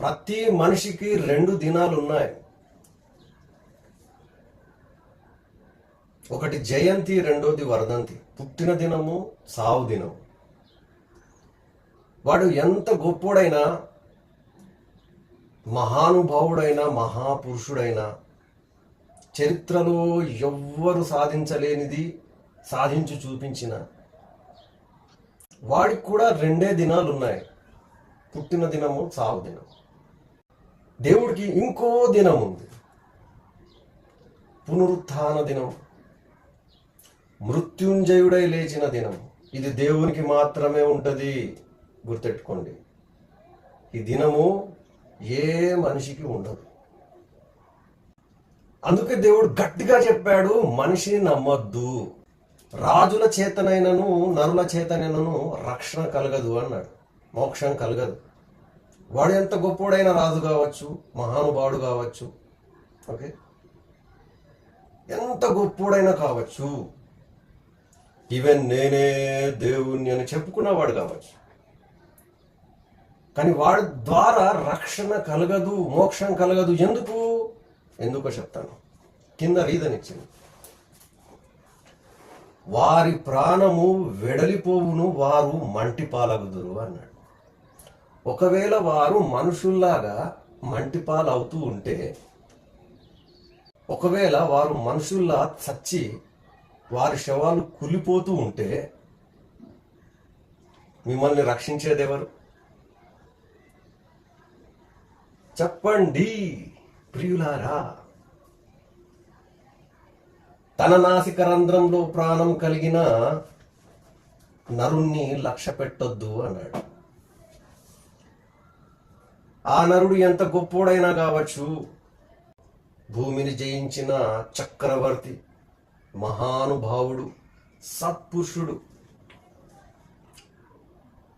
ప్రతి మనిషికి రెండు దినాలు ఉన్నాయి. ఒకటి జయంతి రెండోది వరదంతి. పుట్టిన దినము సావు దినం వాడు ఎంత గొప్పోడైనా మహానుభావుడైనా మహాపురుషుడైనా చరిత్రలో ఎవ్వరు సాధించలేనిది సాధించి చూపించిన వాడికి కూడా రెండే దినాలు ఉన్నాయి. పుట్టిన దినము సావు దినం దేవుడికి ఇంకో దినం ఉంది. పునరుత్థాన దినం. మృత్యుంజయుడై లేచిన దినం. ఇది దేవునికి మాత్రమే ఉంటుంది. గుర్తెట్టుకోండి ఈ దినము ఏ మనిషికి ఉండదు. అందుకే దేవుడు గట్టిగా చెప్పాడు మనిషిని నమ్మద్దు. రాజుల చేతనైనను నరుల చేతనైనను రక్షణ కలగదు అన్నాడు. మోక్షం కలగదు. వాడు ఎంత గొప్పోడైన రాజు కావచ్చు మహానుభావుడు కావచ్చు ఓకే? ఎంత గొప్పోడైనా కావచ్చు. ఈవెన్ నేనే దేవుణ్ణి అని చెప్పుకున్నవాడు కావచ్చు. కానీ వాడి ద్వారా రక్షణ కలగదు మోక్షం కలగదు. ఎందుకు? ఎందుకో చెప్తాను. కింద రీజన్ ఇచ్చింది. వారి ప్రాణము వెడలిపోవును వారు మంటి పాలగుదురు అన్నాడు. ఒకవేళ వారు మనుషుల్లాగా మంటిపాలు అవుతూ ఉంటే ఒకవేళ వారు మనుషుల్లా చచ్చి వారి శవాలు కులిపోతూ ఉంటే మిమ్మల్ని రక్షించేదెవరు? చెప్పండి ప్రియులారా. తన నాసిక రంధ్రంలో ప్రాణం కలిగిన నరుణ్ణి లక్ష్య పెట్టొద్దు అన్నాడు. ఆ నరుడు ఎంత గొప్పోడైనా కావచ్చు. భూమిని జయించిన చక్రవర్తి మహానుభావుడు సత్పురుషుడు.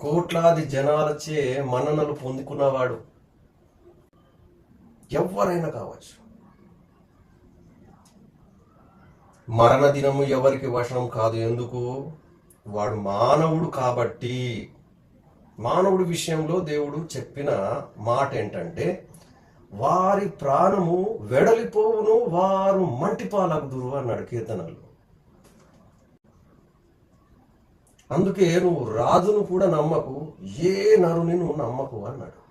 కోట్లాది జనాలచే మన్ననలు పొందుకున్నవాడు ఎవరైనా కావచ్చు. మరణ దినము ఎవరికి వశం కాదు ఎందుకు? వాడు మానవుడు కాబట్టి. మానవుడి విషయంలో దేవుడు చెప్పిన మాట ఏంటంటే వారి ప్రాణము వెడలిపోవును వారు మంటిపాలగుదురు అన్నాడు కీర్తనలు. అందుకే నువ్వు రాజును కూడా నమ్మకు ఏ నరుని నువ్వు నమ్మకు అన్నాడు.